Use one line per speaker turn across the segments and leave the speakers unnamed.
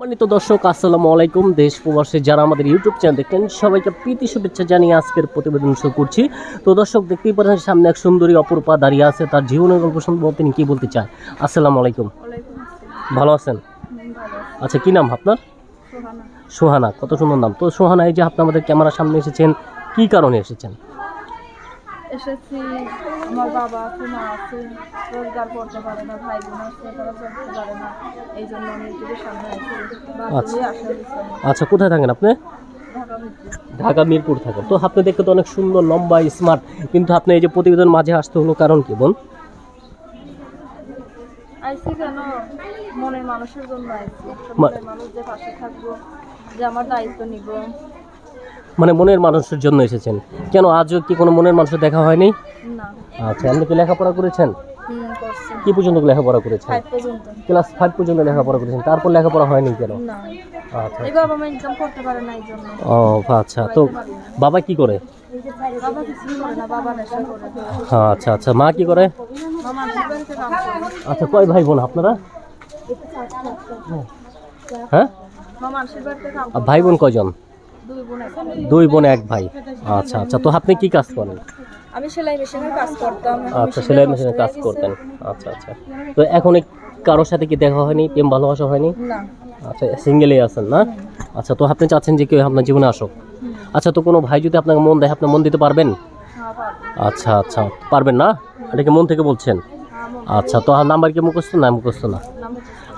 সম্মানিত দর্শক আসসালামু আলাইকুম। দেশ প্রবাসে যারা আমাদের ইউটিউব চ্যানেল দেখেন সবাইকে প্রীতি শুভেচ্ছা জানিয়ে আজকের প্রতিবেদন শুরু করছি। তো দর্শক দেখতেই পাচ্ছেন সামনে এক সুন্দরী অপরূপা দাঁড়িয়ে আছে। তার জীবনের গল্প সম্পর্কে তিনি কি বলতে চায়? আসসালামু আলাইকুম। ভালো আছেন। আচ্ছা কি নাম আপনার?
সোহানা।
সোহানা কত সুন্দর নাম। তো সোহানা এই যে আপনি আমাদের ক্যামেরার সামনে এসেছেন কি কারণে এসেছেন?
এসেছি। আমার বাবা আছে মা আছে রোজগার করতে পারে না ভাই বোন আছে তারা চলতে পারে না। এই জন্য আমি ইউটিউবের সামনে আছি
আচ্ছা। আচ্ছা কোথায় থাকেন আপনি?
ঢাকা মিরপুর।
থাকেন। তো আপনি দেখতে তো অনেক সুন্দর লম্বা স্মার্ট কিন্তু আপনি এই যে প্রতিবেদন মাঝে আসতে হলো কারণ কি বোন?
আইসি কেন? মনের মানুষের জন্য আইসি। মনের মানুষ যে পাশে থাকব যে আমার দায়িত্ব নিব।
মানে মনের মানুষের জন্য এসেছেন। কেন আজও কি কোনো মনের মানুষের দেখা হয়নি?
না।
আচ্ছা আপনি কি লেখাপড়া করেছেন? কি পর্যন্ত লেখাপড়া করেছেন? ক্লাস ফাইভ পর্যন্ত লেখাপড়া করেছেন তারপর লেখাপড়া হয়নি কেন? আচ্ছা। ও আচ্ছা তো বাবা কি করে? হ্যাঁ আচ্ছা আচ্ছা মা কি করে? আচ্ছা কয় ভাই বোন আপনারা? হ্যাঁ? ভাই বোন কয়জন?
দুই বোন
এক ভাই। আচ্ছা আচ্ছা। তো আপনি কি কাজ করেন?
আমি সেলাই মেশিনের কাজ করতাম।
আচ্ছা সেলাই
নষ্ট
মেশিনে কাজ করতেন। আচ্ছা আচ্ছা। তো এখন কারোর সাথে কি দেখা হয়নি? প্রেম ভালোবাসা হয়নি?
না।
আচ্ছা সিঙ্গেলই আছেন না? আচ্ছা তো আপনি চাচ্ছেন যে কেউ আপনার জীবনে আসুক। আচ্ছা তো কোনো ভাই যদি আপনাকে মন দেয় আপনি মন দিতে পারবেন? আচ্ছা আচ্ছা। পারবেন না? এটাকে মন থেকে বলছেন? আচ্ছা তো নাম্বার কি মুখস্থ? না মুখস্থ না।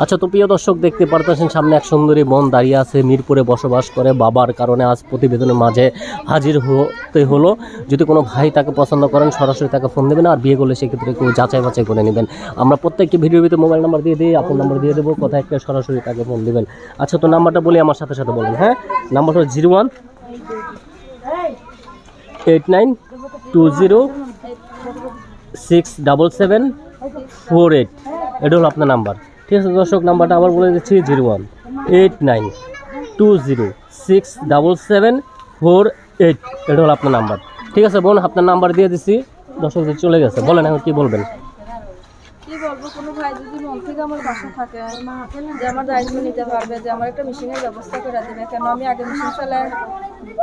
আচ্ছা তো প্রিয় দর্শক, দেখতে পারতেছেন সামনে এক সুন্দরী বোন দাঁড়িয়ে আছে, মিরপুরে বসবাস করে। বাবার কারণে আজ প্রতিবেদনের মাঝে হাজির হতে হলো। যদি কোনো ভাই তাকে পছন্দ করেন, সরাসরি তাকে ফোন দেবেন আর বিয়ে করলে সেক্ষেত্রে কেউ যাচাই বাছাই করে নেবেন। আমরা প্রত্যেকটি ভিডিওর ভিতরে মোবাইল নাম্বার দিয়ে দিই আপনার নাম্বার দিয়ে দেবো কোথায় একটা সরাসরি তাকে ফোন দেবেন। আচ্ছা তো নাম্বারটা বলি, আমার সাথে সাথে বলেন হ্যাঁ? নাম্বারটা zero one eight nine two zero six double seven four eight. এটা হলো আপনার নাম্বার। ঠিক আছে দর্শক নাম্বারটা আবার বলে দিচ্ছি zero one eight nine two zero six double seven four eight. এটা হলো আপনার নাম্বার। ঠিক আছে বোন আপনার নাম্বার দিয়ে দিচ্ছি দর্শকদের চলে গেছে বলেন এখন কী বলবেন?
কি বলব কোনো ভাই যদি মন থেকে আমার বাসা থাকে যে আমার দায়িত্ব নিতে পারবে যে আমার একটা মেশিনের ব্যবস্থা করে দেবে কেন আমি আগে মেশিন চালাই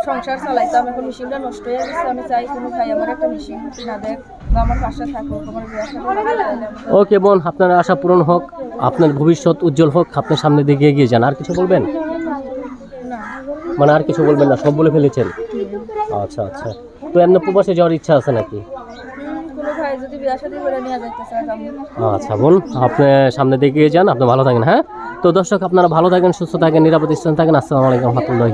সংসার চালাইতাম এখন মেশিনটা নষ্ট হয়ে গেছে আমি চাই কোনো ভাই আমার একটা মেশিন কিনা দেখ বা আমার বাসা থাকুক আমার
ওকে বোন আপনার আশা পূরণ হোক। আপনার ভবিষ্যৎ উজ্জ্বল হোক আপনার সামনে দিকে এগিয়ে যান। আর কিছু বলবেন? মানে আর কিছু বলবেন না, সব বলে ফেলেছেন? আচ্ছা আচ্ছা। তো এমনি প্রবাসে যাওয়ার ইচ্ছা আছে নাকি? আচ্ছা বোন আপনি সামনে দিকে যান, আপনি ভালো থাকেন হ্যাঁ? তো দর্শক, আপনারা ভালো থাকেন, সুস্থ থাকেন, নিরাপদ স্থানে থাকেন। আসসালামু আলাইকুম রহমতুল্লাহি